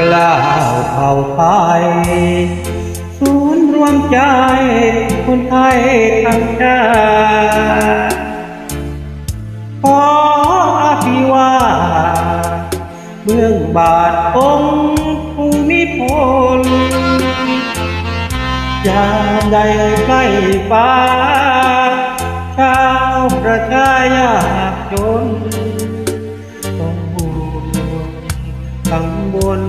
กล่าวเผ่าไทยศูนย์รวมใจคนไทยทั้งชาติขออภิวาเมืองบาทองค์ภูมิพลยามใดใกล้ฟ้า ข้างบน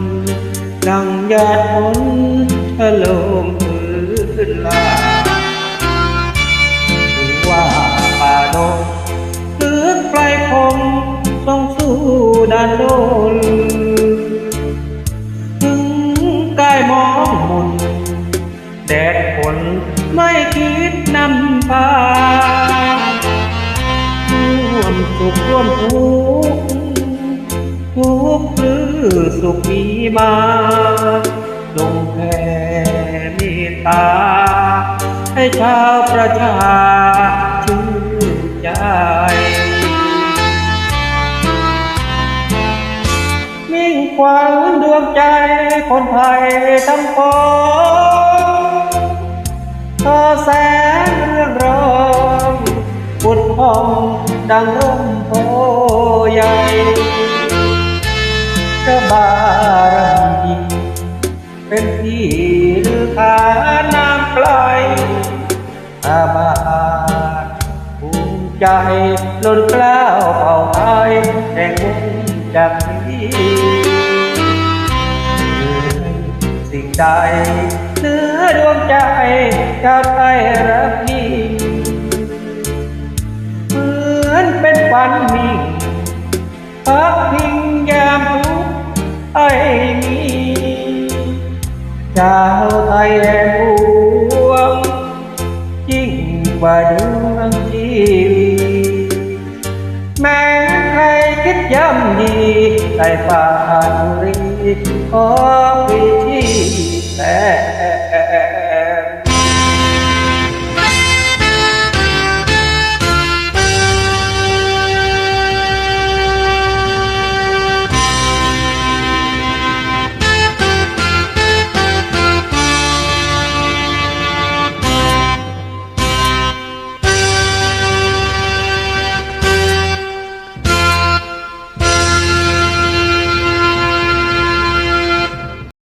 ดังหยาดฝนถล่มพื้นลาถึงว่าป่าดงหรือไกลพงต้องสู้ดันโดนถึงกายมองมนแดดฝนไม่คิดนำพาร่วมสุขร่วมทุกข์ สุขมีมาจงแผ่เมตตา ให้ชาวประชาชื่นใจมิ่งขวัญดวงใจคนไทยทั้งปวงเธอแสงเรื่องรองปุดพองดังร่มโพใหญ่ พระบารมีเป็นที่ลือขานน้ำไกลอาบาทภูมิใจล้นกล้าวเผ่าไทยแห่งมุงจากนี้สิ่งใดเหนือดวงใจชาวไทยรักยิ่ ชาวไทยแห่งปวงยิ่งกว่าดว